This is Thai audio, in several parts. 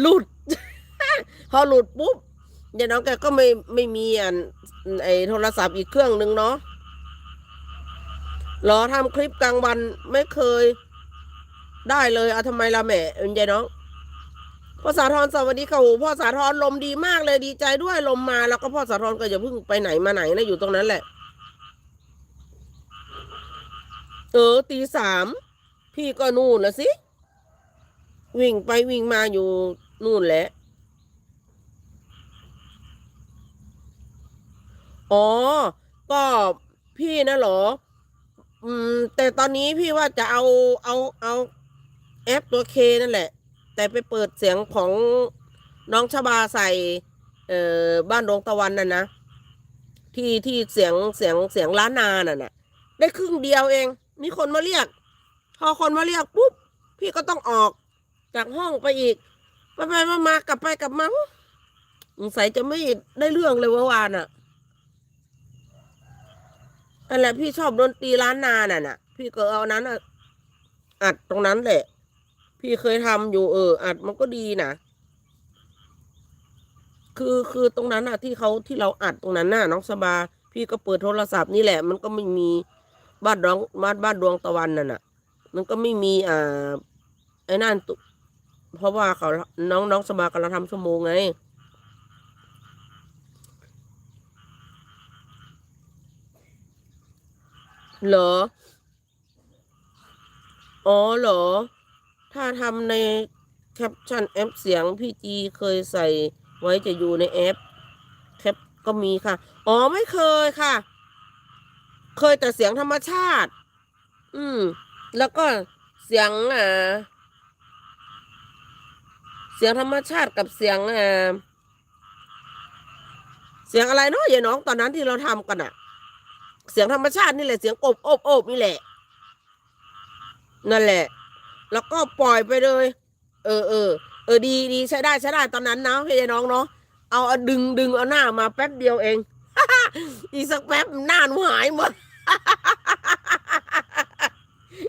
หลุด พอหลุดปุ๊บยายน้องแกก็ไม่ไม่มีอันไอโทรศัพท์อีกเครื่องหนึ่งเนาะรอทำคลิปกลางวันไม่เคย ได้เลยเอาทำไมล่ะแม่เอ็นยายน้องพ่อสาธรสวัสดีค่ะโอ้พ่อสาธรลมดีมากเลยดีใจด้วยลมมาแล้วก็พ่อสาธรก็อย่าเพิ่งไปไหนมาไหนนะอยู่ตรงนั้นแหละ เออตีสามพี่ก็นู่นละสิ วิ่งไปวิ่งมาอยู่นู่นแหละ อ๋อ ก็พี่นะหรอ อืม แต่ตอนนี้พี่ว่าจะเอาเอาเอาแอปตัวเคนั่นแหละ แต่ไปเปิดเสียงของน้องชบาใส่ เอ่อ บ้านดวงตะวันน่ะนะ ที่ที่เสียงเสียงเสียงล้านนาน่ะนะได้ครึ่งเดียวเอง มีคนมาเรียก พอคนมาเรียกปุ๊บ พี่ก็ต้องออก จากห้องไปอีก ไปไปมามากลับไปกลับมาสงสัยจะไม่ได้เรื่องเลยเมื่อวานอะนั่นแหละพี่ชอบดนตรีล้านนาน่ะน่ะ พี่ก็เอานั้นอะอัดตรงนั้นแหละ พี่เคยทำอยู่เออ อัดมันก็ดีนะคือคือตรงนั้นอะที่เขาที่เราอัดตรงนั้นน่ะน้องสบา พี่ก็เปิดโทรศัพท์นี่แหละ มันก็ไม่มีบ้านดวงบ้านบ้านดวงตะวันนั่นน่ะ มันก็ไม่มีอ่าไอ้นั่นตุ เพราะว่าเขาน้องน้องสบากำลังทำชั่วโมงไง เหรอ อ๋อเหรอ ถ้าทำในแคปชั่นแอปเสียงพี่จีเคยใส่ไว้จะอยู่ในแอป แคปก็มีค่ะ อ๋อไม่เคยค่ะ เคยแต่เสียงธรรมชาติ อืม แล้วก็เสียงอ่า เสียงธรรมชาติกับเสียงอ่าเสียงอะไรเนาะยายน้องตอนนั้นที่เราทำกันอะเสียงธรรมชาตินี่แหละเสียงอบอบอบนี่แหละ นั่นแหละ แล้วก็ปล่อยไปเลย เออเออเออดีดีใช้ได้ใช้ได้ตอนนั้นนะพี่ยายน้องเนาะเอาเอาดึงดึงเอาหน้ามาแป๊บเดียวเองอีกสักแป๊บหน้าหนูหายหมด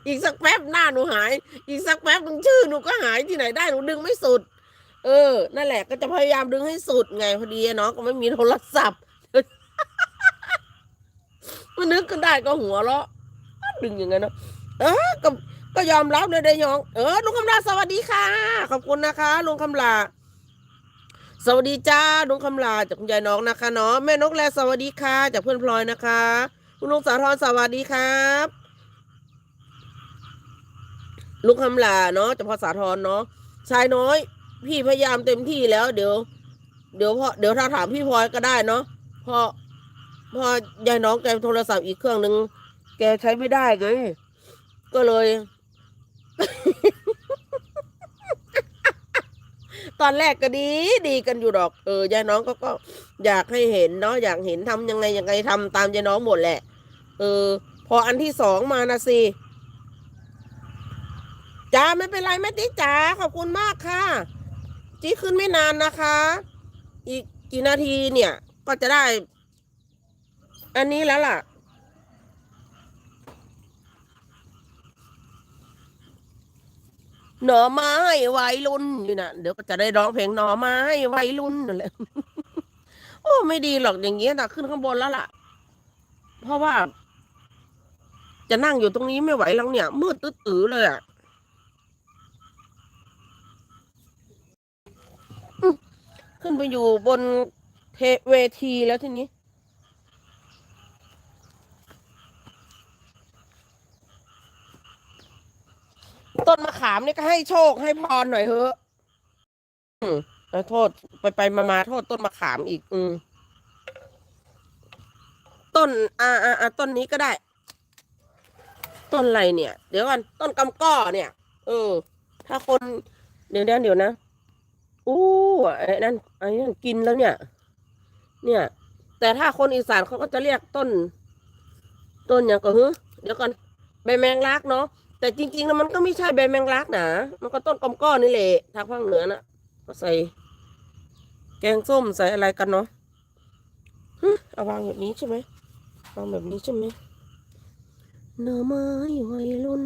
อีกสักแป๊บหน้าหนูหาย อีกสักแป๊บหนึงชื่อหนูก็หายที่ไหนได้หนูดึงไม่สุด เออ นั่นแหละก็จะพยายามดึงให้สุดไงพอดีเนาะก็ไม่มีโทรศัพท์มันนึกขึ้นได้ก็หัวเราะดึงอย่างนั้นเนาะเออก็ก็ยอมรับเลยได้ยอง เออลุงคำลาสวัสดีค่ะ ขอบคุณนะคะลุงคำลาสวัสดีจ้าลุงคำลาจากคุณยายน้องนะคะเนาะแม่นกแลสวัสดีค่ะ จากเพื่อนพลอยนะคะ คุณลุงสาธรสวัสดีครับลุงคำลาเนาะจากพอสาธรเนาะชายน้อย พี่พยายามเต็มที่แล้ว เดี๋ยว เดี๋ยวพอเดี๋ยวถ้าถามพี่พลอยก็ได้เนาะพราะเพอยายน้องแกโทรศัพท์อีกเครื่องหนึ่งแกใช้ไม่ได้ไงก็เลย ตอนแรกก็ดี ดีกันอยู่ดอก เออยายน้องก็ก็อยากให้เห็นเนาะอยากเห็นทำยังไงยังไงทำตามยายน้องหมดแหละ เออ พออันที่สองมานะสิจ้าไม่เป็นไรแม่ติ๊กจ๋าขอบคุณมากค่ะ จี้ขึ้นไม่นานนะคะ อีกกี่นาทีเนี่ย ก็จะได้ อันนี้แล้วล่ะ หน่อไม้ไวยรุ่นอยู่นะเดี๋ยวก็จะได้ร้องเพลงหน่อไม้ไวยรุ่นนั่นแหละโอ้ไม่ดีหรอกอย่างเงี้ยนะขึ้นข้างบนแล้วล่ะ เพราะว่า จะนั่งอยู่ตรงนี้ไม่ไหวแล้วเนี่ย มืดตื้อๆเลยอะ ขึ้นไปอยู่บนเทเวทีแล้วทีนี้ ต้นมะขามนี่ก็ให้โชคให้พรหน่อยเถอะอืมแล้วโทษไปไปมามาโทษต้นมะขามอีก อืมต้น อ่าอ่าต้นนี้ก็ได้ ต้นอะไรเนี่ย เดี๋ยวกันต้นกำก้อเนี่ย เออ ถ้าคน เดี๋ยวเดี๋ยวเดี๋ยวนะ อู้ไอ้นั่นไอ้นั่นกินแล้วเนี่ย เนี่ย แต่ถ้าคนอีสานเขาก็จะเรียกต้น ต้นอย่างก็ฮึเดี๋ยวก่อนใบแมงลักเนาะแต่จริงๆแล้วมันก็ไม่ใช่ใบแมงลักนะมันก็ต้นกำก้อนนี่แหละทางภาคเหนือนะก็ใส่ แกงส้มใส่อะไรกันเนาะฮึเอาวางแบบนี้ใช่ไหมวางแบบนี้ใช่ไหมหน่อไม้วัยรุ่น